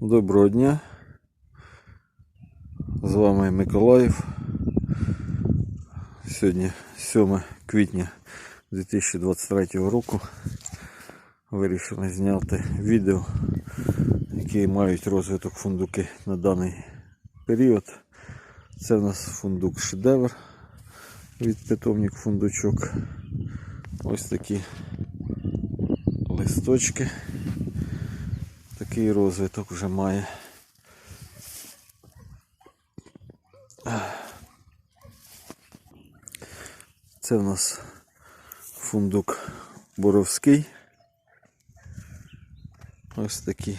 Доброго дня. З вами Миколаїв. Сьогодні 7 квітня 2023 року. Вирішили зняти відео, які мають розвиток фундуки на даний період. Це в нас фундук шедевр від питомник фундучок. Ось такі листочки. Такий розвиток вже має. Це в нас фундук боровський. Ось такі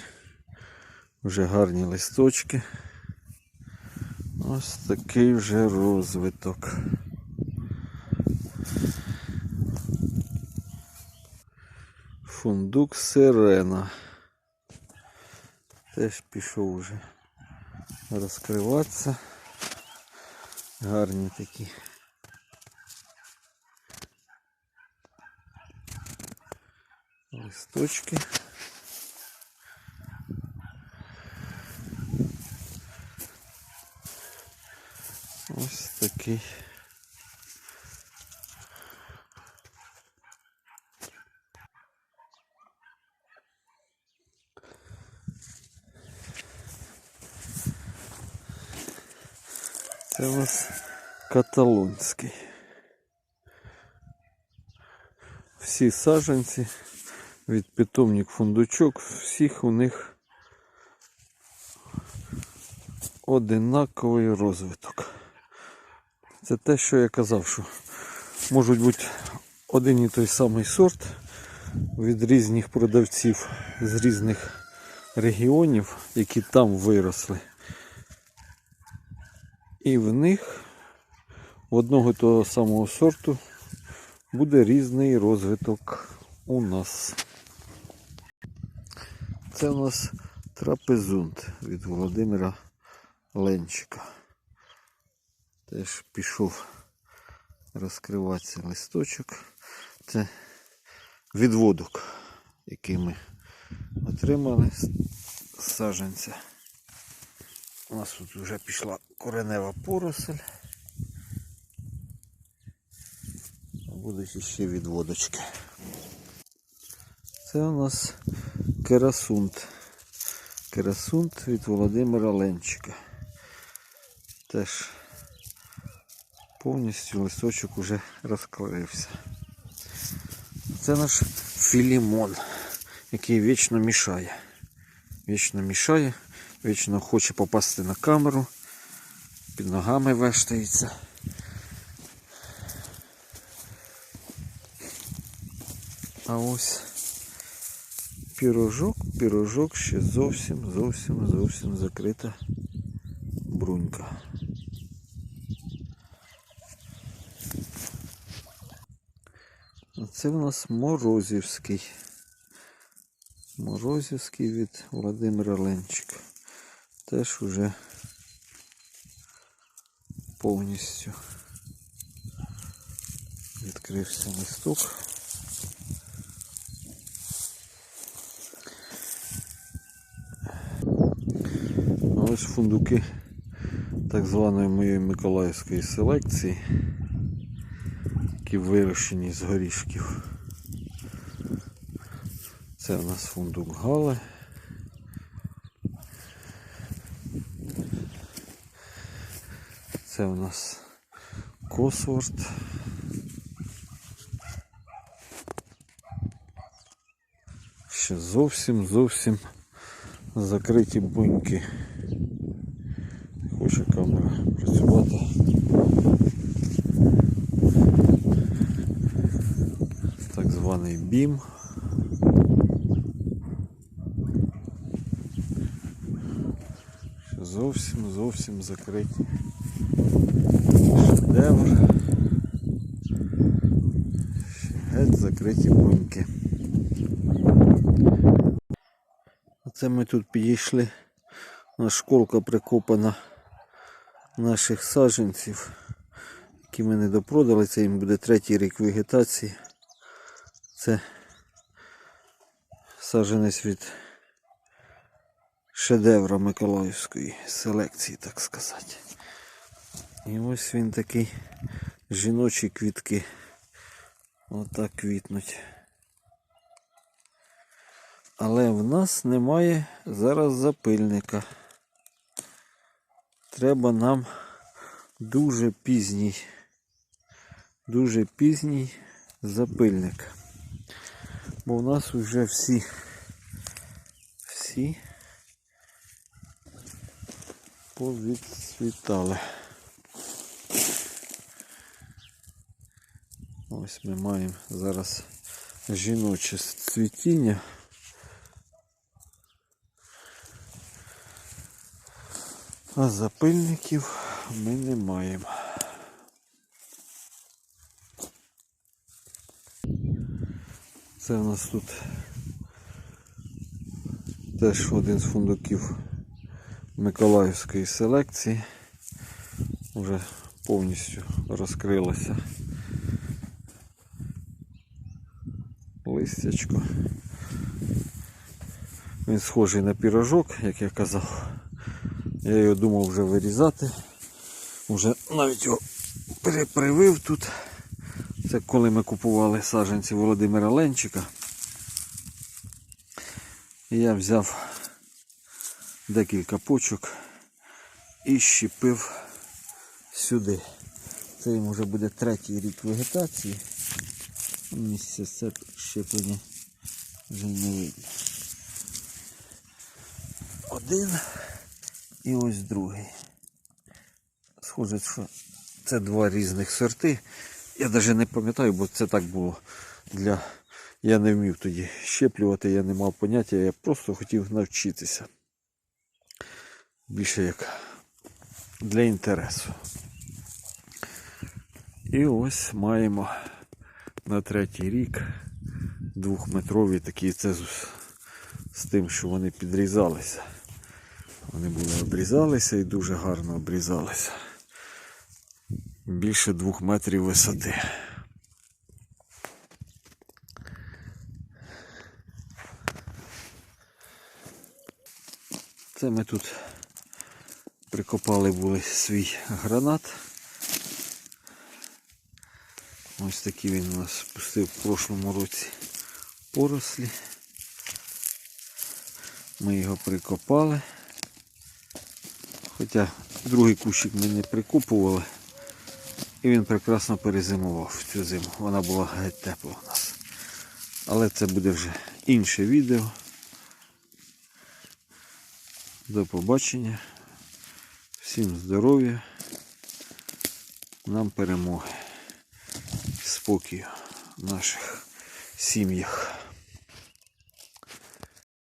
вже гарні листочки. Ось такий вже розвиток. Фундук сирена. Теж пішов уже розкриватися. Гарні такі. Листочки. Ось такий. Це у нас каталонський. Всі саджанці від питомник фундучок, всіх у них одинаковий розвиток. Це те, що я казав, що можуть бути один і той самий сорт від різних продавців з різних регіонів, які там виросли. І в них в одного і того самого сорту буде різний розвиток у нас. Це у нас трапезунт від Володимира Ленчика. Теж пішов розкриватися листочок. Це відводок, який ми отримали з саджанця. У нас тут вже пішла коренева поросль. Будуть ще відводочки. Це у нас керасунт. Керасунт від Володимира Ленчика. Теж повністю листочок уже розкрився. Це наш філімон, який вічно мішає. Вічно мішає, вічно хоче попасти на камеру, під ногами вештається. А ось пірожок, пірожок ще зовсім, зовсім, зовсім закрита брунька. А це в нас Морозівський. Морозівський від Володимира Ленчика. Теж уже повністю відкрився листок. А ось фундуки так званої моєї миколаївської селекції, які вирощені з горішків. Це у нас фундук Гале. Це у нас Косворд. Ще зовсім зовсім закриті буньки. Хоче камера працювати. Так званий бім. Ще зовсім зовсім закриті. Шедевр. Геть закриті буньки. Оце ми тут підійшли. Нас школка прикопана наших саджанців, які ми не допродали. Це їм буде третій рік вегетації. Це саджанець від шедевра Миколаївської селекції, так сказати. І ось він такий жіночі квітки. Отак квітнуть. Але в нас немає зараз запильника. Треба нам дуже пізній, дуже пізній запильник. Бо в нас вже всі, всі повідцвітали. Ось ми маємо зараз жіноче цвітіння. А запильників ми не маємо. Це у нас тут теж один з фундуків Миколаївської селекції. Вже повністю розкрилося листячко. Він схожий на пірожок, як я казав. Я його думав вже вирізати. Вже навіть його перепривив тут. Це коли ми купували саджанці Володимира Ленчика. І я взяв декілька почок і щепив сюди. Це йому вже буде третій рік вегетації. Місце це щеплення вже не видно. Один і ось другий. Схоже, що це два різних сорти. Я навіть не пам'ятаю, бо це так було для. Я не вмів тоді щеплювати, я не мав поняття, я просто хотів навчитися. Більше як для інтересу. І ось маємо на третій рік двохметровий такий цезус з тим, що вони підрізалися. Вони були обрізалися і дуже гарно обрізалися. Більше двох метрів висоти. Це ми тут прикопали були свій гранат. Ось такий він у нас спустив в прошлому році порослі. Ми його прикопали. Хоча другий кущик ми не прикопували. І він прекрасно перезимував цю зиму. Вона була геть тепла у нас. Але це буде вже інше відео. До побачення. Всім здоров'я. Нам перемоги. Спокою в наших сім'ях.